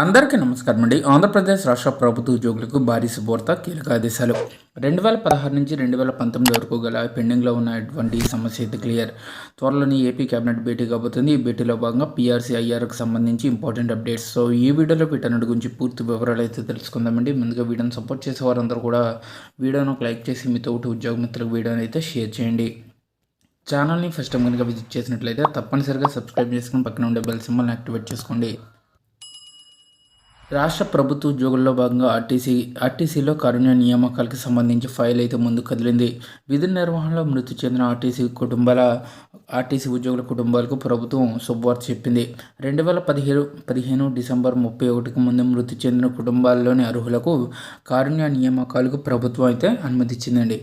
అందరికీ నమస్కారం అండి. ఆంధ్రప్రదేశ్ రాష్ట్ర ప్రభుత్వ ఉద్యోగులకు భారీ శుభవార్త కీలక ఆదేశాలు. రెండు వేల పదహారు నుంచి రెండు వేల పంతొమ్మిది వరకు గల పెండింగ్లో ఉన్నటువంటి సమస్య అయితే క్లియర్. త్వరలోనే ఏపీ కేబినెట్ భేటీ కాబోతుంది. ఈ భేటీలో భాగంగా పీఆర్సీ ఐఆర్కి సంబంధించి ఇంపార్టెంట్ అప్డేట్స్. సో ఈ వీడియోలో వీటన్నిటి గురించి పూర్తి వివరాలు అయితే తెలుసుకుందామండి. ముందుగా వీడియోని సపోర్ట్ చేసే వారందరూ కూడా వీడియోను లైక్ చేసి మీతో ఉద్యోగ మిత్రులకు వీడియోని అయితే షేర్ చేయండి. ఛానల్ని ఫస్ట్ టైం కనుక విజిట్ చేసినట్లయితే తప్పనిసరిగా సబ్స్క్రైబ్ చేసుకుని పక్కన ఉండే బెల్ సింబల్ని యాక్టివేట్ చేసుకోండి. రాష్ట్ర ప్రభుత్వ ఉద్యోగుల్లో భాగంగా ఆర్టీసీ ఆర్టీసీలో కరుణ నియామకాలకు సంబంధించి ఫైల్ అయితే ముందు కదిలింది. విధి నిర్వహణలో మృతి చెందిన ఆర్టీసీ కుటుంబాల ఆర్టీసీ ఉద్యోగుల కుటుంబాలకు ప్రభుత్వం శుభవార్త చెప్పింది. రెండు వేల పదిహేను పదిహేను డిసెంబర్ ముప్పై ఒకటికి ముందు మృతి చెందిన కుటుంబాల్లోని అర్హులకు కారుణ్య నియామకాలకు ప్రభుత్వం అయితే అనుమతిచ్చిందండి.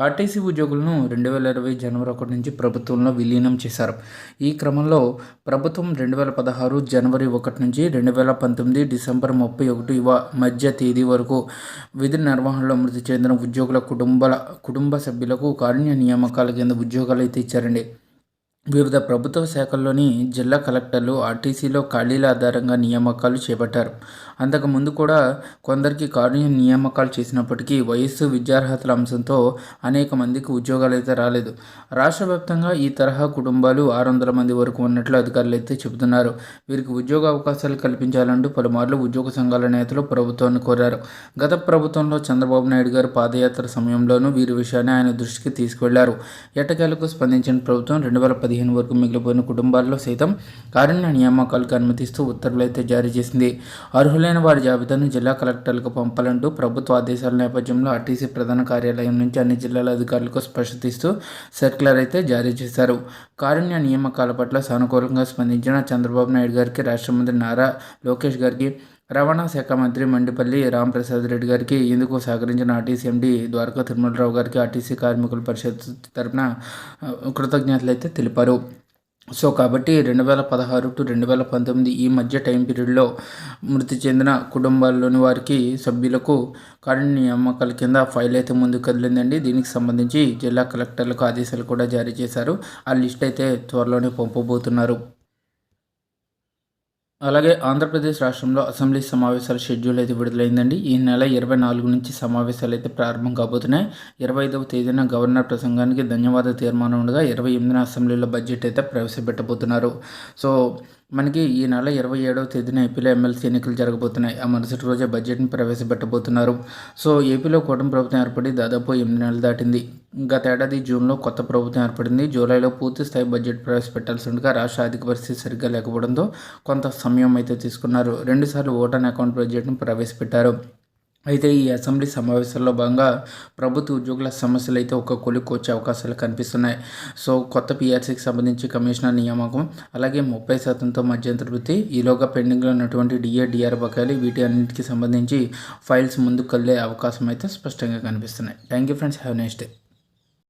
ఆర్టీసీ ఉద్యోగులను రెండు వేల ఇరవై జనవరి ఒకటి నుంచి ప్రభుత్వంలో విలీనం చేశారు. ఈ క్రమంలో ప్రభుత్వం రెండు వేల పదహారు జనవరి ఒకటి నుంచి రెండు వేల పంతొమ్మిది డిసెంబర్ ముప్పై ఒకటి మధ్య తేదీ వరకు విధి నిర్వహణలో మృతి చెందిన ఉద్యోగుల కుటుంబాల కుటుంబ సభ్యులకు కారుణ్య నియామకాల కింద ఉద్యోగాలు అయితే ఇచ్చారండి. వివిధ ప్రభుత్వ శాఖల్లోని జిల్లా కలెక్టర్లు ఆర్టీసీలో ఖాళీల ఆధారంగా నియామకాలు చేపట్టారు. అంతకుముందు కూడా కొందరికి కారుణ్య నియామకాలు చేసినప్పటికీ వయస్సు విద్యార్హతల అంశంతో అనేక మందికి ఉద్యోగాలు అయితే రాలేదు. రాష్ట్ర వ్యాప్తంగా ఈ తరహా కుటుంబాలు ఆరు వందల మంది వరకు ఉన్నట్లు అధికారులు అయితే చెబుతున్నారు. వీరికి ఉద్యోగ అవకాశాలు కల్పించాలంటూ పలుమార్లు ఉద్యోగ సంఘాల నేతలు ప్రభుత్వాన్ని కోరారు. గత ప్రభుత్వంలో చంద్రబాబు నాయుడు గారు పాదయాత్ర సమయంలోనూ వీరి విషయాన్ని ఆయన దృష్టికి తీసుకువెళ్ళారు. ఎట్టకేలకు స్పందించిన ప్రభుత్వం రెండు వేల పదిహేను వరకు మిగిలిపోయిన కుటుంబాల్లో సైతం కారుణ్య నియామకాలకు అనుమతిస్తూ ఉత్తర్వులు అయితే జారీ చేసింది. అర్హులైన వారి జాబితాను జిల్లా కలెక్టర్లకు పంపాలంటూ ప్రభుత్వ ఆదేశాల నేపథ్యంలో ఆర్టీసీ ప్రధాన కార్యాలయం నుంచి అన్ని జిల్లాల అధికారులకు స్పష్టత ఇస్తూ సర్క్యులర్ అయితే జారీ చేశారు. కారుణ్య నియామకాల పట్ల సానుకూలంగా స్పందించిన చంద్రబాబు నాయుడు గారికి రాష్ట్ర మంత్రి నారా లోకేష్ గారికి రవాణా శాఖ మంత్రి మండిపల్లి రాంప్రసాద్ రెడ్డి గారికి ఇందుకు సహకరించిన ఆర్టీసీ ఎండి ద్వారకా తిరుమలరావు గారికి ఆర్టీసీ కార్మికుల పరిషత్ తరఫున కృతజ్ఞతలు అయితే తెలిపారు. సో కాబట్టి రెండు వేల పదహారు టు రెండు వేల పంతొమ్మిది ఈ మధ్య టైం పీరియడ్లో మృతి చెందిన కుటుంబాల్లోని వారికి సభ్యులకు కారుణ్య నియామకాల కింద ఫైల్ అయితే ముందుకు కదిలిందండి. దీనికి సంబంధించి జిల్లా కలెక్టర్లకు ఆదేశాలు కూడా జారీ చేశారు. ఆ లిస్ట్ అయితే త్వరలోనే పంపబోతున్నారు. అలాగే ఆంధ్రప్రదేశ్ రాష్ట్రంలో అసెంబ్లీ సమావేశాల షెడ్యూల్ అయితే విడుదలైందండి. ఈ నెల ఇరవై నాలుగు నుంచి సమావేశాలు అయితే ప్రారంభం కాబోతున్నాయి. ఇరవై ఐదవ తేదీన గవర్నర్ ప్రసంగానికి ధన్యవాద తీర్మానం ఉండగా ఇరవై ఎనిమిదిన అసెంబ్లీలో బడ్జెట్ అయితే ప్రవేశపెట్టబోతున్నారు. సో మనకి ఈ నెల ఇరవై ఏడవ తేదీన ఏపీలో ఎమ్మెల్సీ ఎన్నికలు జరగబోతున్నాయి. ఆ మరుసటి రోజే బడ్జెట్ని ప్రవేశపెట్టబోతున్నారు. సో ఏపీలో కూటమి ప్రభుత్వం ఏర్పడి దాదాపు ఎనిమిది నెలలు దాటింది. గతేడాది జూన్లో కొత్త ప్రభుత్వం ఏర్పడింది. జూలైలో పూర్తి స్థాయి బడ్జెట్ ప్రవేశపెట్టాల్సి ఉండగా రాష్ట్ర ఆర్థిక పరిస్థితి సరిగ్గా లేకపోవడంతో కొంత సమయం అయితే తీసుకున్నారు. రెండుసార్లు ఓటాన్ అకౌంట్ బడ్జెట్ను ప్రవేశపెట్టారు. అయితే ఈ అసెంబ్లీ సమావేశాల్లో భాగంగా ప్రభుత్వ ఉద్యోగుల సమస్యలు అయితే ఒక కొలికి వచ్చే అవకాశాలు కనిపిస్తున్నాయి. సో కొత్త పీఆర్సీకి సంబంధించి కమిషనర్ నియామకం అలాగే ముప్పై శాతంతో మధ్యంతర వృత్తి ఈలోగా పెండింగ్లో ఉన్నటువంటి డిఏ డిఆర్ బకాయిలు వీటి అన్నింటికి సంబంధించి ఫైల్స్ ముందుకు కళ్ళే అవకాశం అయితే స్పష్టంగా కనిపిస్తున్నాయి. Thank you friends. Have next day.